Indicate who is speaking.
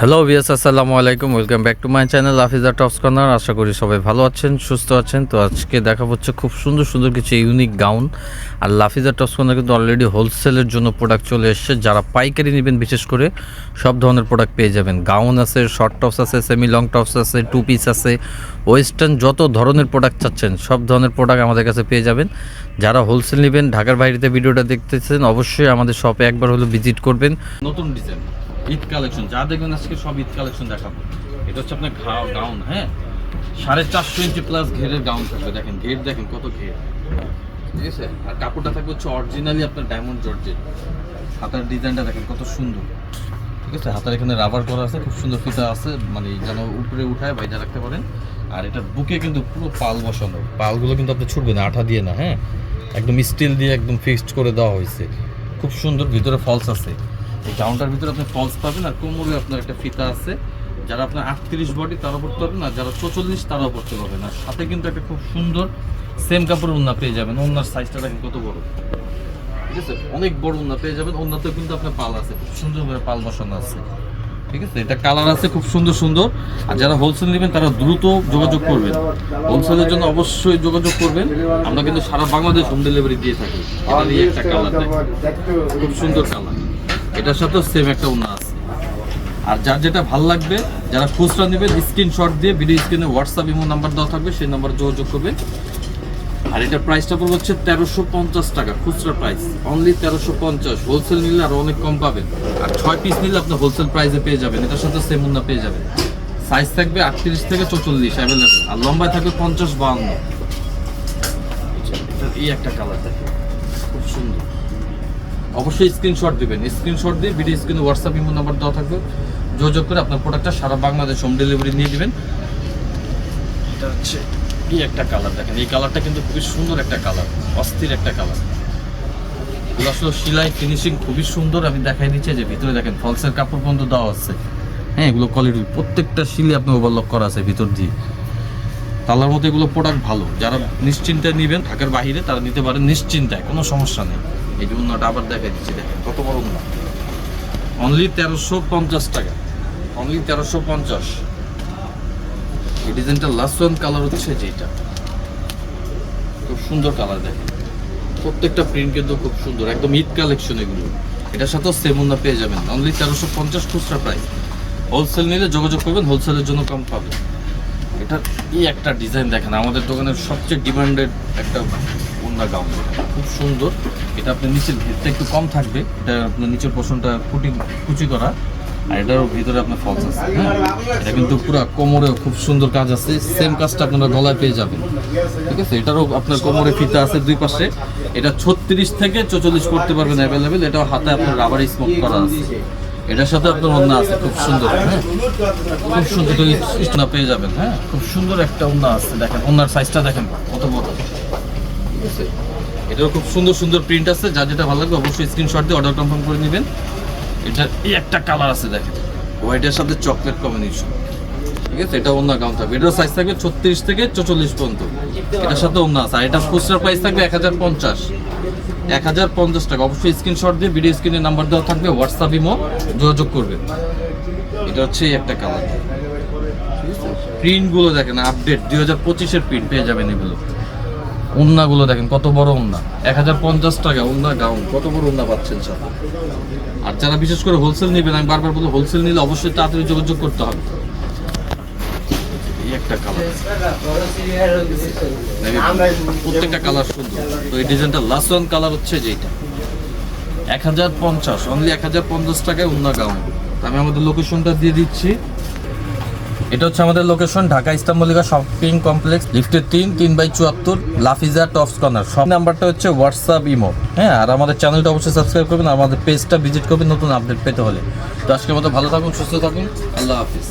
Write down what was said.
Speaker 1: Hello বিয়াস আসসালামু আলাইকুম welcome back to my channel Afiza tops corner আশা করি সবাই ভালো আছেন, সুস্থ আছেন। তো আজকে দেখা হচ্ছে খুব সুন্দর সুন্দর কিছু ইউনিক গাউন আর লাফিজা টপস কর্নার কিন্তু অলরেডি হোলসেলের জন্য প্রোডাক্ট চলে এসছে। যারা পাইকারি নেবেন, বিশেষ করে সব ধরনের প্রোডাক্ট পেয়ে যাবেন। গাউন আছে শর্ট টপস আছে সেমি লং টপস আছে টু পিস আছে। ওয়েস্টার্ন যত ধরনের প্রোডাক্ট চাচ্ছেন, সব ধরনের প্রোডাক্ট আমাদের কাছে পেয়ে যাবেন। যারা হোলসেল নেবেন, ঢাকার বাইরেতে ভিডিওটা দেখতেছেন, অবশ্যই আমাদের শপে একবার হলো ভিজিট করবেন। নতুন ডিজাইন ঈদ কালেকশন, যা দেখবেন আজকে সব ঈদ কালেকশন দেখাবো। এটা হচ্ছে আপনার গাউন হ্যাঁ? সাড়ে চারশো ইঞ্চি প্লাস ঘেরের গাউন থাকবে। দেখেন, ঘের দেখেন, কত ঘের। ঠিক আছে? আর কাপড়টা থাকবে হচ্ছে অরিজিনালি আপনার ডায়মন্ড জর্জের হাতার ডিজাইনটা দেখেন, কত সুন্দর। ঠিক আছে? হাতার এখানে রাবার করা আছে, খুব সুন্দর ফিতা আছে মানে যেন উপরে উঠায়, বাইরে রাখতে পারেন। আর এটা বুকে কিন্তু পুরো পাল বসানো। পালগুলো কিন্তু আপনি ছুটবে না, আঠা দিয়ে না হ্যাঁ? একদম স্টিল দিয়ে একদম ফিক্সড করে দেওয়া হয়েছে। খুব সুন্দর, ভিতরে ফলস আছে। এই গাউনটার ভিতরে আপনি ফলস পাবেন আর কোমরে আপনার একটা ফিতা আছে। যারা আপনার আটত্রিশ বডি তারাও পড়তে পারবেন আর যারা চৌচল্লিশ তারাও পড়তে পারবেন আর সাথে কিন্তু একটা খুব সুন্দর সেম কাপড় উন্না পেয়ে যাবেন। ওনার সাইজটা দেখেন কত বড়। ঠিক আছে? অনেক বড় উন্না পেয়ে যাবেন। ওনাতেও কিন্তু আপনার পাল আছে। খুব সুন্দর করে পাল বসানো আছে। ঠিক আছে? এটা কালার আছে খুব সুন্দর সুন্দর। আর যারা হোলসেল নেবেন, তারা দ্রুত যোগাযোগ করবেন। হোলসেলের জন্য অবশ্যই যোগাযোগ করবেন। আমরা কিন্তু সারা বাংলাদেশ হোম ডেলিভারি দিয়ে থাকি। একটা কালার খুব সুন্দর কালার এটার সাথেও সেম একটা উন্না আছে। আর যার যেটা ভালো লাগবে, যারা খুচরা নেবেন স্ক্রিনশট দিয়ে ভিডিও স্ক্রিনে হোয়াটসঅ্যাপ ইমো নাম্বার দেওয়া থাকবে, সেই নাম্বার যোগাযোগ করবেন। আর এটা প্রাইসটা পড়বে হচ্ছে তেরোশো পঞ্চাশ টাকা, খুচরা প্রাইস অনলি তেরোশো পঞ্চাশ। হোলসেল নিলে আরও অনেক কম পাবেন। আর ছয় পিস নিলে আপনি হোলসেল প্রাইসে পেয়ে যাবেন। এটার সাথে সেম উন্না পেয়ে যাবেন। সাইজ থাকবে আটত্রিশ থেকে চৌচল্লিশ অ্যাভেলেবেল আর লম্বায় থাকবে পঞ্চাশ এটার এই একটা কালার থাকে খুব সুন্দর। অবশ্যই স্ক্রিনশট দিবেন। স্ক্রিনশট দিয়ে ভিডিও স্ক্রিনে হোয়াটসঅ্যাপ ইমো নাম্বার দেওয়া থাকবে। যোগাযোগ করে আপনার প্রোডাক্টটা সারা বাংলাদেশ হোম ডেলিভারি নিয়ে দিবেন এটা হচ্ছে এই একটা কালার দেখেন? এই কালারটা কিন্তু খুবই সুন্দর একটা কালার অস্থির একটা কালার এগুলো আসলে সেলাই ফিনিশিং খুবই সুন্দর। আমি দেখাই দিচ্ছি যে ভিতরে দেখেন ফলসের কাপড় বন্ধ দেওয়া আছে। হ্যাঁ এগুলো কোয়ালিটি প্রত্যেকটা শিলে আপনি ওভারলক করা আছে ভিতর দিয়ে। তালার মতো এগুলো প্রোডাক্ট ভালো। যারা নিশ্চিন্তায় নেবেন ঢাকার বাইরে তারা নিতে পারেন নিশ্চিন্তায় কোনো সমস্যা নেই। এই যে উন্নাটা আবার দেখাই দিচ্ছি দেখেন। কত বড় উন্না অনলি তেরোশো পঞ্চাশ টাকা। অনলি তেরোশো পঞ্চাশ। এই ডিজাইনটা লাস্ট ওয়ান কালার হচ্ছে যেটা খুব সুন্দর কালার দেখেন। প্রত্যেকটা প্রিন্ট কিন্তু খুব সুন্দর একদম ঈদ কালেকশন এগুলো। এটার সাথেও সেম উন্না পেয়ে যাবেন। অনলি তেরোশো পঞ্চাশ খুচরা প্রাইস হোলসেল নিলে যোগাযোগ করবেন হোলসেলের জন্য কম পাবেন। এটা এই একটা ডিজাইন দেখেন, আমাদের দোকানের সবচেয়ে ডিমান্ডেড একটা ওন্না গাউন। খুব সুন্দর। এটা আপনার নিচের ভিতটা একটু কম থাকবে, এটা আপনার নিচের পোষণটা কুটি কুচি করা, আর এটারও ভিতরে আপনার ফলস আছে হ্যাঁ? এটা কিন্তু পুরো কোমরে খুব সুন্দর কাজ আছে সেম কাজটা আপনারা গলায় পেয়ে যাবেন। ঠিক আছে? এটারও আপনার কোমরে ফিতা আছে দুই পাশে। এটা ছত্রিশ থেকে চৌচল্লিশ করতে পারবেন অ্যাভেলেবেল এটাও হাতে আপনার রাবার স্মোক করা আছে। এটার সাথে আপনার অন্য আছে, খুব সুন্দর হ্যাঁ? খুব সুন্দর স্টোনা পেয়ে যাবেন হ্যাঁ? খুব সুন্দর একটা ওন্না আছে, দেখেন ওনার সাইজটা দেখেন, কত বড়। ঠিক আছে এটারও খুব সুন্দর সুন্দর প্রিন্ট আছে, যা যেটা ভালো লাগবে অবশ্যই স্ক্রিনশট দিয়ে অর্ডার কনফার্ম করে নেবেন। এটার এই একটা কালার আছে, দেখেন। হোয়াইটের সাথে চকলেট কম্বিনেশন ঠিক আছে? এটা অন্য গাউন থাকবে। এটার সাইজ থাকবে ছত্রিশ থেকে চৌচল্লিশ পর্যন্ত। এটার সাথে অন্য আছে। আর এটা খুচরা প্রাইস থাকবে এক হাজার পঞ্চাশ। এক হাজার পঞ্চাশ টাকা। অবশ্যই স্ক্রিনশট দিয়ে ভিডিও স্ক্রিনে নাম্বার দেওয়া থাকবে হোয়াটসঅ্যাপ ইমো যোগাযোগ করবেন এটা হচ্ছে একটা কালার প্রিন্টগুলো দেখেন আপডেট দুই হাজার পঁচিশের প্রিন্ট পেয়ে যাবেন এগুলো। উন্নাগুলো দেখেন, কত বড় উন্না এক হাজার পঞ্চাশ টাকা উন্না গাউন কত বড় উন্না পাচ্ছেন সাথে আর যারা বিশেষ করে হোলসেল নেবেন, আমি বারবার বলব হোলসেল নিলে অবশ্যই তাড়াতাড়ি যোগাযোগ করতে হবে। একটা কালার প্রত্যেকটা কালার সুন্দর। তো এই ডিজাইনটা লাস্ট ওয়ান কালার হচ্ছে যেটা এক হাজার পঞ্চাশ অনলি এক হাজার পঞ্চাশ টাকায় উন্না গাউন। আমি আমাদের লোকেশনটা দিয়ে দিচ্ছি। এটা হচ্ছে আমাদের লোকেশন ঢাকা ইস্তাম্বলিকা শপিং কমপ্লেক্স লিফটের তিন তিন বাই চুয়াত্তর লাফিজা টপস কর্নার সব নাম্বারটা হচ্ছে হোয়াটসঅ্যাপ ইমো হ্যাঁ আর আমাদের চ্যানেলটা অবশ্যই সাবস্ক্রাইব করবেন আর আমাদের পেজটা ভিজিট করবেন নতুন আপডেট পেতে হলে। তো আজকের মতো ভালো থাকুন সুস্থ থাকুন। আল্লাহ হাফিজ।